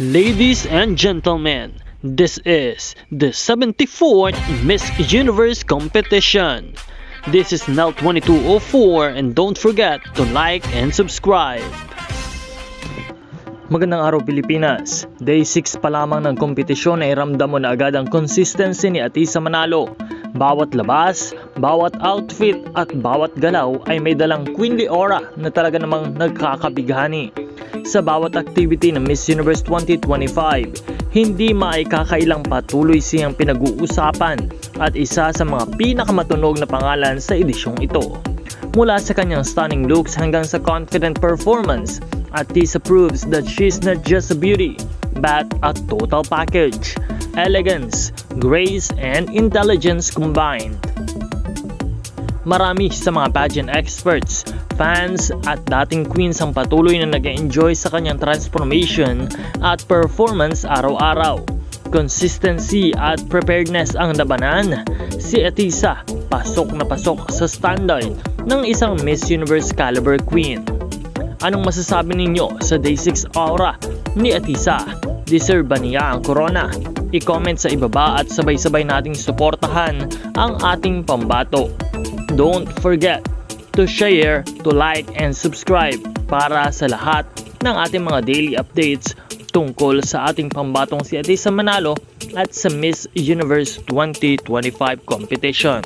Ladies and gentlemen, this is the 74th Miss Universe competition. This is Nell 2204 and don't forget to like and subscribe. Magandang araw Pilipinas. Day 6 pa lamang ng kompetisyon ay ramdam mo na agad ang consistency ni Atisa Manalo. Bawat labas, bawat outfit at bawat galaw ay may dalang queenly aura na talaga namang nagkakabighani. Sa bawat activity ng Miss Universe 2025, hindi maikakailang patuloy siyang pinag-uusapan at isa sa mga pinakamatunog na pangalan sa edisyong ito. Mula sa kanyang stunning looks hanggang sa confident performance, Atisa proves that she's not just a beauty, but a total package. Elegance, grace, and intelligence combined. Marami sa mga pageant experts, fans at dating queens ang patuloy na nag-enjoy sa kanyang transformation at performance araw-araw. Consistency at preparedness ang labanan. Si Atisa pasok na pasok sa standard ng isang Miss Universe caliber queen. Anong masasabi ninyo sa Day 6 aura ni Atisa? Deserve ba niya ang corona? I-comment sa ibaba at sabay-sabay nating suportahan ang ating pambato. Don't forget to share, to like, and subscribe para sa lahat ng ating mga daily updates tungkol sa ating pambatong si Atisa Manalo at sa Miss Universe 2025 competition.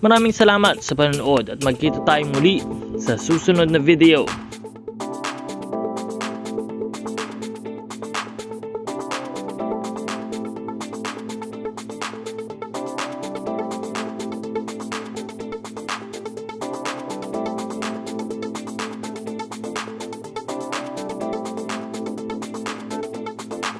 Maraming salamat sa panonood at magkita tayo muli sa susunod na video.